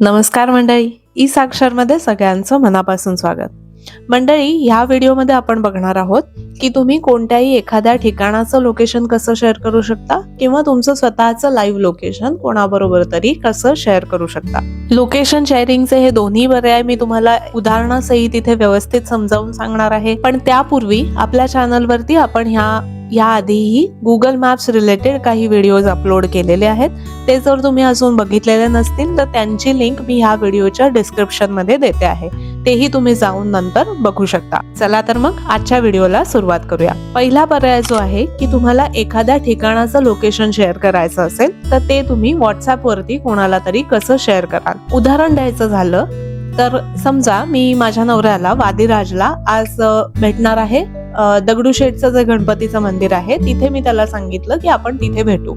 नमस्कार मंडळी ई साक्षरमध्ये सगळ्यांचं मनापासून स्वागत. मंडळी ह्या व्हिडिओमध्ये आपण बघणार आहोत की तुम्ही कोणत्याही एखाद्या ठिकाणाचं लोकेशन कसं शेअर करू शकता किंवा तुमचं स्वतःचं लाईव्ह लोकेशन कोणाबरोबर तरी कसं शेअर करू शकता. लोकेशन शेअरिंगचे हे दोन्ही पर्याय मी तुम्हाला उदाहरणासहित इथे व्यवस्थित समजावून सांगणार आहे. पण त्यापूर्वी आपल्या चॅनलवरती आपण ह्या याआधीही गुगल मॅप्स रिलेटेड काही व्हिडिओज अपलोड केलेले आहेत. ते जर तुम्ही अजून बघितलेले नसतील तर त्यांची लिंक मी ह्या व्हिडिओच्या डिस्क्रिप्शनमध्ये देते आहे. तेही तुम्ही जाऊन नंतर बघू शकता. चला तर मग आजच्या व्हिडिओला सुरुवात करूया. पहिला पर्याय जो आहे की तुम्हाला एखाद्या ठिकाणाचं लोकेशन शेअर करायचं असेल तर ते तुम्ही व्हॉट्सअप वरती कोणाला तरी कसं शेअर कराल? उदाहरण द्यायचं झालं तर समजा मी माझ्या नवऱ्याला वादिराजला आज भेटणार आहे. दगडूशेठचं जे गणपतीचं मंदिर आहे तिथे मी त्याला सांगितलं की आपण तिथे भेटू.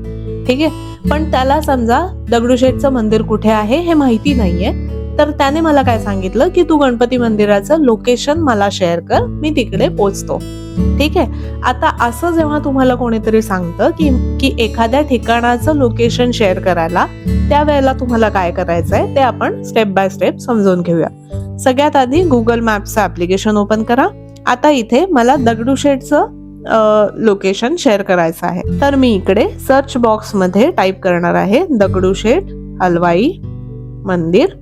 ठीक आहे? पण त्याला समजा दगडूशेठचं मंदिर कुठे आहे हे माहिती नाहीये. तर त्याने मला काय सांगितलं की तू गणपती मंदिराचं लोकेशन मला शेअर कर मी तिकडे पोचतो. ठीक आहे? आता असं जेव्हा तुम्हाला कोणीतरी सांगतं की की एखाद्या ठिकाणाचं लोकेशन शेअर करायला त्यावेळेला तुम्हाला काय करायचंय ते आपण स्टेप बाय स्टेप समजून घेऊया. सगळ्यात आधी गुगल मॅप्सचं ऍप्लिकेशन ओपन करा. आता इथे मला दगडूशेठचं लोकेशन शेअर करायचं आहे. तर मी इकडे सर्च बॉक्समध्ये टाईप करणार आहे दगडूशेठ हलवाई मंदिर.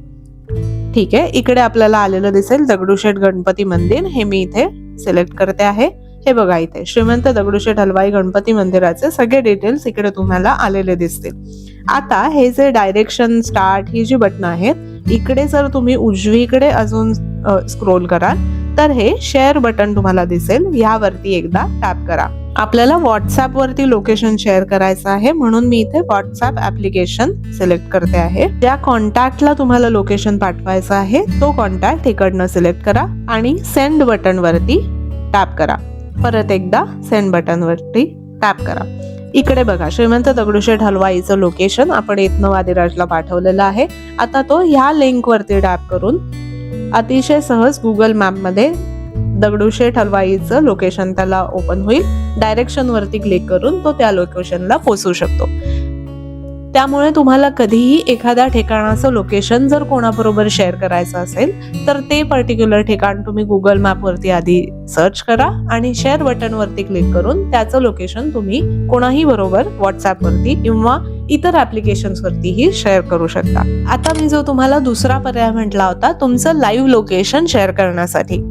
ठीक आहे इकडे आपल्याला आलेलं दिसेल दगडूशेठ गणपती मंदिर. हे मी इथे सिलेक्ट करते आहे. हे बघा इथे श्रीमंत दगडूशेठ हलवाई गणपती मंदिराचे सगळे डिटेल्स इकडे तुम्हाला आलेले दिसतील. आता हे जे डायरेक्शन स्टार्ट ही जी बटन आहेत इकडे जर तुम्ही उजवीकडे अजून स्क्रोल कराल तर हे शेअर बटन तुम्हाला दिसेल. यावरती एकदा टॅप करा. आपल्याला व्हॉट्सअप वरती लोकेशन शेअर करायचं आहे. म्हणून मी इथे व्हॉट्सअप ऍप्लिकेशन सिलेक्ट करते आहे. ज्या कॉन्टॅक्टला तुम्हाला लोकेशन पाठवायचं आहे तो कॉन्टॅक्ट इकडनं सिलेक्ट करा आणि सेंड बटन वरती टॅप करा. परत एकदा सेंड बटन वरती टॅप करा. इकडे बघा श्रीमंत दगडूशेठ हलवाईचं लोकेशन आपण इथनं वादिराजला पाठवलेलं आहे. आता तो ह्या लिंक वरती टॅप करून अतिशय सहज गुगल मॅपमध्ये दगडूशेठ हलवाईचं लोकेशन त्याला ओपन होईल. डायरेक्शनवरती क्लिक करून तो त्या लोकेशनला पोचू शकतो. त्यामुळे तुम्हाला कधीही एखाद्या ठिकाणाचं लोकेशन जर कोणाबरोबर शेअर करायचं असेल तर ते पर्टिक्युलर ठिकाण तुम्ही गुगल मॅपवरती आधी सर्च करा आणि शेअर बटनवरती क्लिक करून त्याचं लोकेशन तुम्ही कोणाही बरोबर व्हॉट्सॲपवरती किंवा इतर ॲप्लिकेशन्सवरतीही शेअर करू शकता. आता मी जो तुम्हाला दुसरा पर्याय म्हटला होता तुमचं लाईव्ह लोकेशन शेअर करण्यासाठी.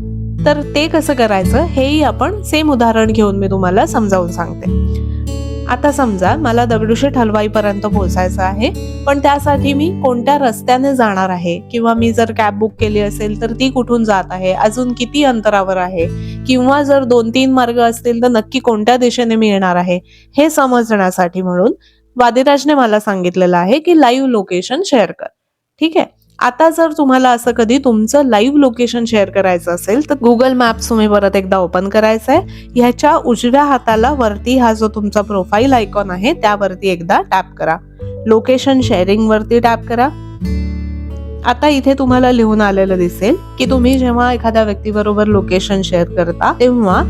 तर ते कसं करायचं हेही आपण सेम उदाहरण घेऊन मी तुम्हाला समजावून सांगते. आता समजा मला दगडूशेठ हलवाईपर्यंत पोहोचायचं आहे पण त्यासाठी मी कोणत्या रस्त्याने जाणार आहे? किंवा मी जर कॅब बुक केली असेल तर ती कुठून जात आहे? अजून किती अंतरावर आहे? किंवा जर दोन तीन मार्ग असतील तर नक्की कोणत्या दिशेने मी येणार आहे? हे समजण्यासाठी म्हणून वादिराजने मला सांगितलेलं आहे की लाईव्ह लोकेशन शेअर कर. ठीक आहे? आता जर तुम्हाला असं कधी तुमचं लाईव्ह लोकेशन शेअर करायचं असेल तर गुगल मॅप्स तुम्ही परत एकदा ओपन करायचं आहे ह्याच्या उजव्या हाताला वरती हा जो तुमचा प्रोफाईल आयकॉन आहे त्यावरती एकदा टॅप करा. लोकेशन शेअरिंग वरती टॅप करा. आता इथे तुम्हाला लिहून आलेलं दिसेल की तुम्ही जेव्हा एखाद्या व्यक्तीबरोबर लोकेशन शेअर करता तेव्हा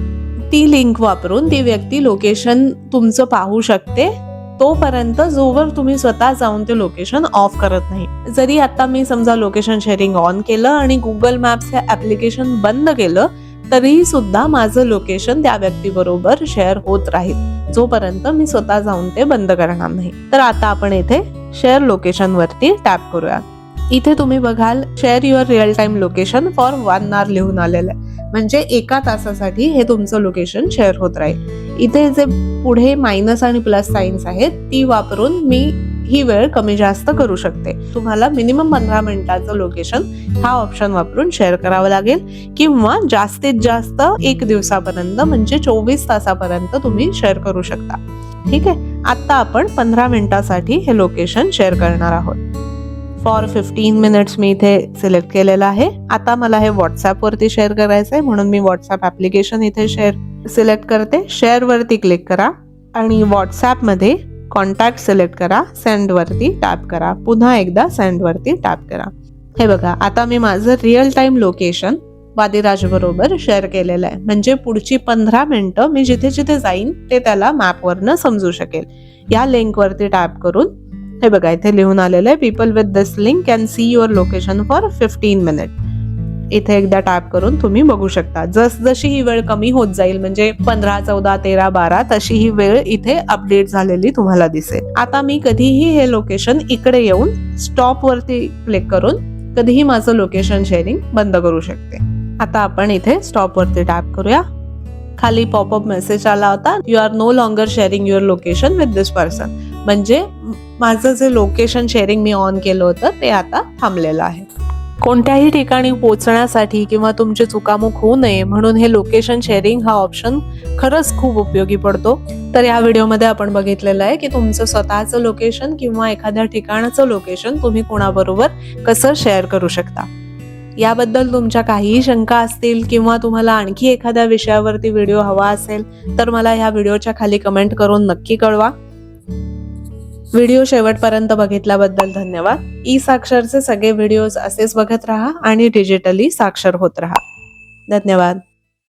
ती लिंक वापरून ती व्यक्ती लोकेशन तुमचं पाहू शकते. तोपर्यंत जोवर तुम्ही स्वतः जाऊन ते लोकेशन ऑफ करत नाही. जरी आता मी समजा लोकेशन शेअरिंग ऑन केलं आणि गुगल मॅप्स हे ऍप्लिकेशन बंद केलं तरीही सुद्धा माझं लोकेशन त्या व्यक्तीबरोबर शेअर होत राहील. जोपर्यंत मी स्वतः जाऊन ते बंद करणार नाही. तर आता आपण इथे शेअर लोकेशन वरती टॅप करूया. इथे तुम्ही बघाल share your real time location for one hour लिहून आलेलं आहे. म्हणजे एका तासासाठी हे तुमचं लोकेशन शेअर होत राहील. इथे जे पुढे मायनस आणि प्लस साईन्स आहेत ती वापरून मी ही वेळ कमी जास्त करू शकते. तुम्हाला मिनिमम पंधरा मिनिटाचं लोकेशन हा ऑप्शन वापरून शेअर करावं लागेल. किंवा जास्तीत जास्त एक दिवसापर्यंत म्हणजे चोवीस तासापर्यंत तुम्ही शेअर करू शकता. ठीक आहे? आता आपण पंधरा मिनिटासाठी हे लोकेशन शेअर करणार आहोत. फॉर फिफ्टीन मिनिट्स मी इथे सिलेक्ट केलेलं आहे. आता मला हे व्हॉट्सअप वरती शेअर करायचं आहे म्हणून मी व्हॉट्सअप ऍप्लिकेशन इथे शेअर सिलेक्ट करते. शेअर वरती क्लिक करा आणि व्हॉट्सअपमध्ये कॉन्टॅक्ट सिलेक्ट करा सेंड वरती टॅप करा. पुन्हा एकदा सेंड वरती टॅप करा. हे बघा आता मी माझं रिअल टाइम लोकेशन वादिराज बरोबर शेअर केलेलं आहे. म्हणजे पुढची पंधरा मिनिटं मी जिथे जिथे जाईन ते त्याला मॅपवरनं समजू शकेल. या लिंकवरती टॅप करून हे बघा इथे लिहून आलेलं आहे people with this link can see your location for fifteen minute इथे एकदा टॅप करून तुम्ही बघू शकता. जस जशी ही वेळ कमी होत जाईल म्हणजे पंधरा चौदा तेरा बारा तशी ही वेळ इथे अपडेट झालेली तुम्हाला दिसेल. आता मी कधीही हे लोकेशन इकडे येऊन स्टॉप वरती क्लिक करून कधीही माझं लोकेशन शेअरिंग बंद करू शकते. आता आपण इथे स्टॉप वरती टॅप करूया. खाली पॉपअप मेसेज आला होता you are no longer sharing your location with this person म्हणजे माझं जे लोकेशन शेअरिंग मी ऑन केलं होतं ते आता थांबलेलं आहे. कोणत्याही ठिकाणी पोहोचण्यासाठी किंवा तुमची चुकामुक होऊ नये म्हणून हे लोकेशन शेअरिंग हा ऑप्शन खरंच खूप उपयोगी पडतो. तर या व्हिडिओमध्ये आपण बघितलेलं आहे की तुमचं स्वतःचं लोकेशन किंवा एखाद्या ठिकाणाचं लोकेशन तुम्ही कोणाबरोबर कसं शेअर करू शकता. याबद्दल तुमच्या काहीही शंका असतील किंवा तुम्हाला आणखी एखाद्या विषयावरती व्हिडिओ हवा असेल तर मला ह्या व्हिडिओच्या खाली कमेंट करून नक्की कळवा. व्हिडिओ शेवटपर्यंत बघितल्याबद्दल धन्यवाद. ई साक्षरचे सगळे व्हिडिओज असेच बघत राहा आणि डिजिटली साक्षर होत राहा. धन्यवाद.